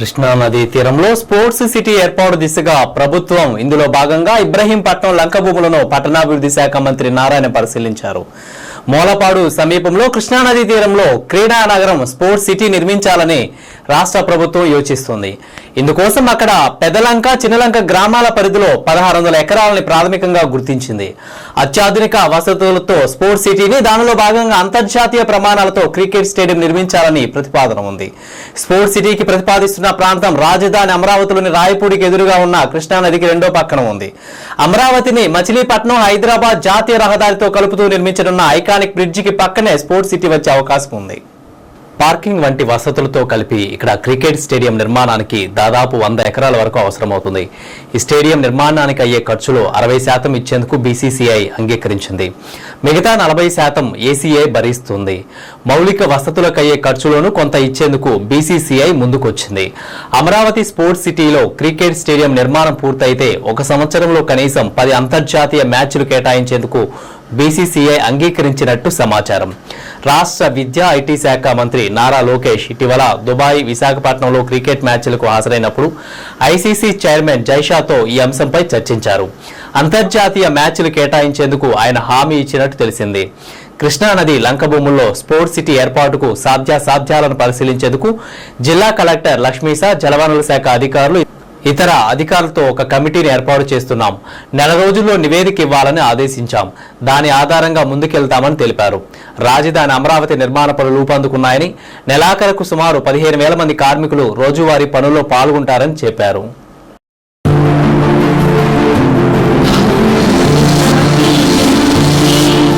కృష్ణా నదీ తీరంలో sports city ఏర్పాటు దిశగా ప్రభుత్వం ఇందులో భాగంగా ఇబ్రహీంపట్నం లంక భూములను పట్టణాభివృద్ధి శాఖ మంత్రి నారాయణ పరిశీలించారు. మూలపాడు సమీపంలో కృష్ణానదీ తీరంలో క్రీడా నగరం స్పోర్ట్స్ సిటీ నిర్మించాలని రాష్ట్ర ప్రభుత్వం యోచిస్తుంది. ఇందుకోసం అక్కడ పెదలంక చిన్నలంక గ్రామాల పరిధిలో పదహారు వందల ఎకరాలని ప్రాథమికంగా గుర్తించింది. అత్యాధునిక వసతులతో స్పోర్ట్స్ సిటీని దానిలో భాగంగా అంతర్జాతీయ ప్రమాణాలతో క్రికెట్ స్టేడియం నిర్మించాలని ప్రతిపాదన ఉంది. స్పోర్ట్స్ సిటీకి ప్రతిపాదిస్తున్న ప్రాంతం రాజధాని అమరావతిలోని రాయపూడికి ఎదురుగా ఉన్న కృష్ణానదికి రెండో పక్కన ఉంది. అమరావతిని మచిలీపట్నం హైదరాబాద్ జాతీయ రహదారితో కలుపుతూ నిర్మించనున్న ఐకానిక్ బ్రిడ్జికి పక్కనే స్పోర్ట్స్ సిటీ వచ్చే అవకాశం ఉంది. పార్కింగ్ వంటి వసతులతో కలిపి ఇక్కడ క్రికెట్ స్టేడియం నిర్మాణానికి దాదాపు వంద ఎకరాల వరకు అవసరమవుతుంది. ఈ స్టేడియం నిర్మాణానికి అయ్యే ఖర్చులో అరవై శాతం ఇచ్చేందుకు బీసీసీఐ అంగీకరించింది. మిగతా నలభై శాతం ఏసీఐ భరిస్తుంది. మౌలిక వసతులకు అయ్యే ఖర్చులోనూ కొంత ఇచ్చేందుకు బీసీసీఐ ముందుకొచ్చింది. అమరావతి స్పోర్ట్స్ సిటీలో క్రికెట్ స్టేడియం నిర్మాణం పూర్తయితే ఒక సంవత్సరంలో కనీసం పది అంతర్జాతీయ మ్యాచ్లు కేటాయించేందుకు బీసీసీఐ అంగీకరించినట్టు సమాచారం. రాష్ట్ర విద్యా ఐటీ శాఖ మంత్రి నారా లోకేష్ ఇటీవల దుబాయ్ విశాఖపట్నంలో క్రికెట్ మ్యాచ్లకు హాజరైనప్పుడు ఐసీసీ చైర్మన్ జైషాతో ఈ అంశంపై చర్చించారు. అంతర్జాతీయ మ్యాచ్లు కేటాయించేందుకు ఆయన హామీ ఇచ్చినట్టు తెలిసింది. కృష్ణానది లంకభూముల్లో స్పోర్ట్స్ సిటీ ఏర్పాటుకు సాధ్యాసాధ్యాలను పరిశీలించేందుకు జిల్లా కలెక్టర్ లక్ష్మీసా జలవనరుల శాఖ అధికారులు ఇతర అధికారులతో ఒక కమిటీని ఏర్పాటు చేస్తున్నాం. నెల రోజుల్లో నివేదిక ఇవ్వాలని ఆదేశించాం. దాని ఆధారంగా ముందుకెళ్తామని తెలిపారు. రాజధాని అమరావతి నిర్మాణ పనులు రూపొందుకున్నాయని నెలాఖరకు సుమారు పదిహేను వేల మంది కార్మికులు రోజువారీ పనుల్లో పాల్గొంటారని చెప్పారు.